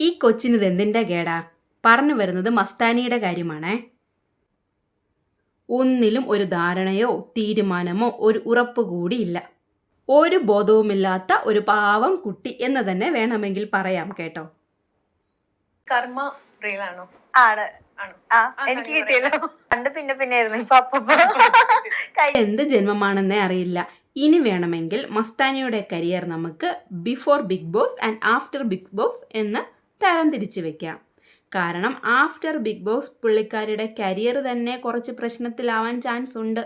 ഈ കൊച്ചിനിത് എന്തിന്റെ കേടാ? പറഞ്ഞു വരുന്നത് മസ്താനിയുടെ കാര്യമാണേ. ഒന്നിലും ഒരു ധാരണയോ തീരുമാനമോ ഒരു ഉറപ്പ് കൂടിയില്ല ഒരു ബോധവുമില്ലാത്ത ഒരു പാവം കുട്ടി എന്ന് തന്നെ വേണമെങ്കിൽ പറയാം കേട്ടോ. കർമ്മ ആണോ. ആ, എനിക്ക് കിട്ടിയല്ലോ. പണ്ട് പിന്നെ പിന്നെ ആയിരുന്നു ഇപ്പൊ അപ്പൊ എന്ത് ജന്മമാണെന്നേ അറിയില്ല. ഇനി വേണമെങ്കിൽ മസ്താനിയുടെ കരിയർ നമുക്ക് before Bigg Boss and after Bigg Boss എന്ന് തരം തിരിച്ചു വെക്കാം. കാരണം ആഫ്റ്റർ ബിഗ് ബോസ് പുള്ളിക്കാരിയുടെ കരിയർ തന്നെ കുറച്ച് പ്രശ്നത്തിലാവാൻ ചാൻസ് ഉണ്ട്.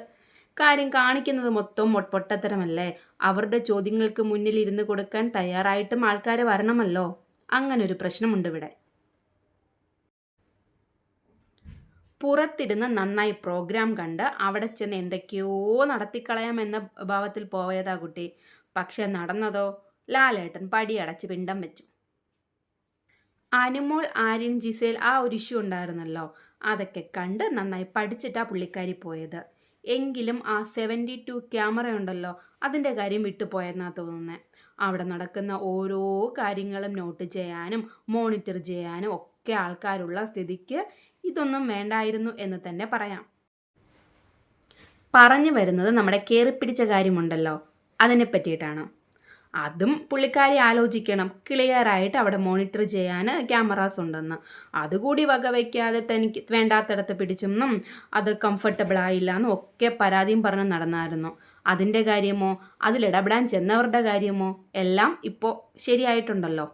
കാര്യം കാണിക്കുന്നത് മൊത്തം പൊട്ടത്തരമല്ലേ അവരുടെ ചോദ്യങ്ങൾക്ക് മുന്നിൽ ഇരുന്ന് കൊടുക്കാൻ തയ്യാറായിട്ടും ആൾക്കാർ വരണമല്ലോ? അങ്ങനൊരു പ്രശ്നമുണ്ട് ഇവിടെ. പുറത്തിരുന്ന് നന്നായി പ്രോഗ്രാം കണ്ട് അവിടെ ചെന്ന് എന്തൊക്കെയോ നടത്തിക്കളയാം എന്ന ഭാവത്തിൽ പോയതാ കുട്ടി. പക്ഷെ നടന്നതോ? ലാലേട്ടൻ പടിയടച്ച് പിണ്ടം വെച്ചു. അനുമോൾ ആര്യൻ ജിസേൽ ആ ഒരു ഇഷ്യൂ ഉണ്ടായിരുന്നല്ലോ. അതൊക്കെ കണ്ട് നന്നായി പഠിച്ചിട്ടാ പുള്ളിക്കാരി പോയത്. എങ്കിലും ആ സെവന്റി ടു ക്യാമറ ഉണ്ടല്ലോ അതിന്റെ കാര്യം വിട്ടുപോയെന്നാ തോന്നുന്നത് അവിടെ നടക്കുന്ന ഓരോ കാര്യങ്ങളും നോട്ട് ചെയ്യാനും മോണിറ്റർ ചെയ്യാനും ഒക്കെ ആൾക്കാരുള്ള സ്ഥിതിക്ക് ഇതൊന്നും വേണ്ടായിരുന്നു എന്ന് തന്നെ പറയാം. പറഞ്ഞു വരുന്നത് നമ്മുടെ കയറിപ്പിടിച്ച കാര്യമുണ്ടല്ലോ. അതിനെ പറ്റിയിട്ടാണ് അതും പുള്ളിക്കാരി ആലോചിക്കണം. ക്ലിയറായിട്ട് അവിടെ മോണിറ്റർ ചെയ്യാൻ ക്യാമറാസ് ഉണ്ടെന്ന്. അതുകൂടി വകവയ്ക്കാതെ തനിക്ക് വേണ്ടാത്തിടത്ത് പിടിച്ചെന്നും അത് കംഫർട്ടബിൾ ആയില്ല എന്നും ഒക്കെ പരാതിയും പറഞ്ഞ് നടന്നായിരുന്നു. അതിന്റെ കാര്യമോ? അതിലിടപെടാൻ ചെന്നവരുടെ കാര്യമോ? എല്ലാം ഇപ്പോൾ ശരിയായിട്ടുണ്ടല്ലോ.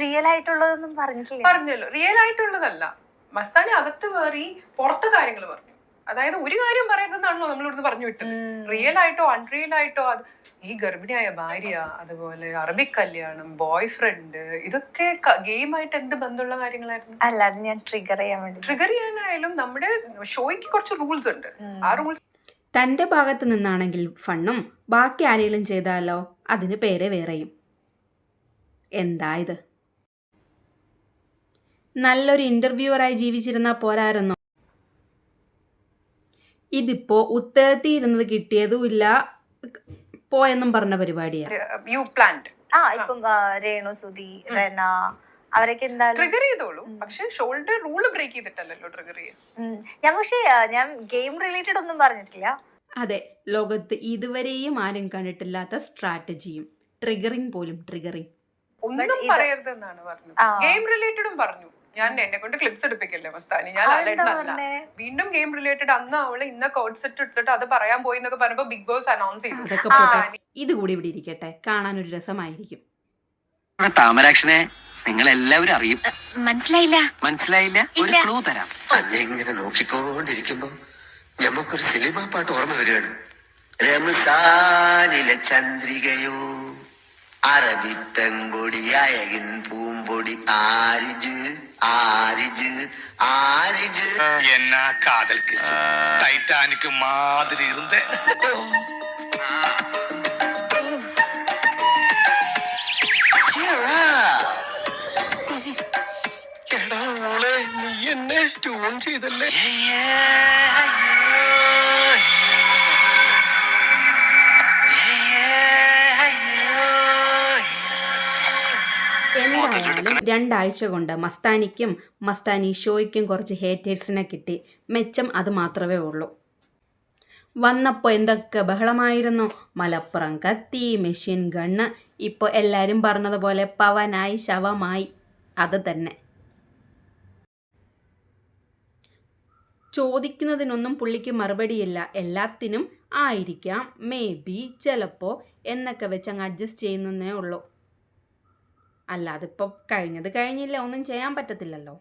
റിയൽ ആയിട്ടുള്ളതൊന്നും പറഞ്ഞിട്ടില്ല. പറഞ്ഞല്ലോ. റിയൽ ആയിട്ടുള്ളതല്ല. മസ്താനി അകത്ത് കയറി പുറത്തെ കാര്യങ്ങൾ പറഞ്ഞു. അതായത് ഒരു കാര്യം പറയരുതെന്നാണല്ലോ നമ്മൾ ഇവിടുന്ന് പറഞ്ഞു വിട്ടത്. റിയൽ ആയിട്ടോ അൺറിയൽ ആയിട്ടോ അത് ഈ ഗർഭിണിയായ ഭാര്യ അതുപോലെ അറബിക് കല്യാണം ബോയ് ഫ്രണ്ട് ഇതൊക്കെ ഗെയിമായിട്ട് എന്ത് ബന്ധമുള്ള കാര്യങ്ങളായിരുന്നു? അല്ല അത് ഞാൻ ട്രിഗർ ചെയ്യാൻ വേണ്ടി. ട്രിഗർ ചെയ്യാനായാലും നമ്മുടെ ഷോയ്ക്ക് കുറച്ച് റൂൾസ് ഉണ്ട്. ആ റൂൾസ് തന്റെ ഭാഗത്ത് നിന്നാണെങ്കിൽ ഫണ്ണും ബാക്കി ആരെങ്കിലും ചെയ്താലോ അതിന് പേരെ വേറെയും. എന്താ ഇത്? നല്ലൊരു ഇന്റർവ്യൂവറായി ജീവിച്ചിരുന്ന പോരായിരുന്നോ? ഇതിപ്പോ ഉത്തരത്തിൽ ഇരുന്നത് കിട്ടിയതും ഇല്ല പോയെന്നും പറഞ്ഞ പരിപാടിയാണ് യു പ്ലാന്റ് ആ ഇപ്പം ആ, രേണു സുധി റെന അവരൊക്കെ എന്തായാലും ട്രിഗർ ചെയ്തോളൂ. പക്ഷെ ബ്രേക്ക് ട്രിഗർ. ഞാൻ പക്ഷേ ഞാൻ ഗെയിം റിലേറ്റഡ് ഒന്നും പറഞ്ഞിട്ടില്ല. അതെ ലോകത്ത് ഇതുവരെയും ആരും കണ്ടിട്ടില്ലാത്ത സ്ട്രാറ്റജിയും ട്രിഗറിങ് പോലും ട്രിഗറിങ് ഒന്നും പറയരുതെന്നാണ് പറഞ്ഞത്. ഗെയിം റിലേറ്റഡും പറഞ്ഞു. ഞാൻ എന്നെ കൊണ്ട് ക്ലിപ്സ് എടുപ്പിക്കല്ലേ മസ്താനി? ഞാൻ ലാലേട്ടനല്ല വീണ്ടും ഗെയിം റിലേറ്റഡ് അന്ന് അവൾ ഇന്ന കോഡ് സെറ്റ് എടുത്തിട്ട് അത് പറയാൻ പോയി എന്നൊക്കെ പറഞ്ഞപ്പോ ബിഗ് ബോസ് അനൗൺസ് ചെയ്തു. ഇത് കൂടി ഇവിടെ ഇരിക്കട്ടെ. കാണാൻ ഒരു രസമായിരിക്കും. ആ താമരാക്ഷനെ നിങ്ങൾ എല്ലാവരും അറിയും മനസ്സിലായില്ല. മനസ്സിലായില്ല? ഒരു ക്ലൂ തരാം. അന്നെ ഇങ്ങനെ നോക്കിക്കൊണ്ടിരിക്കുമ്പോ ഞമ്മക്കൊരു സിനിമ പാട്ട് ഓർമ്മ വരികയാണ്. രമസാനിലെ ചന്ദ്രികയോ അറബി പെങ്കൊടി അയകിൻ പൂമ്പൊടി ആരിജ് ആരിജ് ആരിജ്. എന്നാ കാതൽ കിസ്. ടൈറ്റാനിക്ക് മാതിരി ഇരുന്നേ. എടാ മോളെ നീ എന്നെ ട്യൂൺ ചെയ്തല്ലേ? രണ്ടാഴ്ച കൊണ്ട് മസ്താനിക്കും മസ്താനി ഷോയ്ക്കും കുറച്ച് ഹേറ്റേഴ്സിനെ കിട്ടി. മെച്ചം അത് മാത്രമേ ഉള്ളൂ. വന്നപ്പോൾ എന്തൊക്കെ ബഹളമായിരുന്നു. മലപ്പുറം കത്തി മെഷീൻ ഗണ്ണ് ഇപ്പോൾ എല്ലാവരും പറഞ്ഞതുപോലെ പവനായി ശവമായി. അത് തന്നെ. ചോദിക്കുന്നതിനൊന്നും പുള്ളിക്ക് മറുപടിയില്ല. എല്ലാത്തിനും ആയിരിക്കാം മേ ബി ചിലപ്പോൾ എന്നൊക്കെ വെച്ച് അങ്ങ് അഡ്ജസ്റ്റ് ചെയ്യുന്നതേ ഉള്ളൂ. അല്ലാതെ അതിപ്പോൾ കഴിഞ്ഞത് കഴിഞ്ഞില്ല ഒന്നും ചെയ്യാൻ പറ്റത്തില്ലല്ലോ.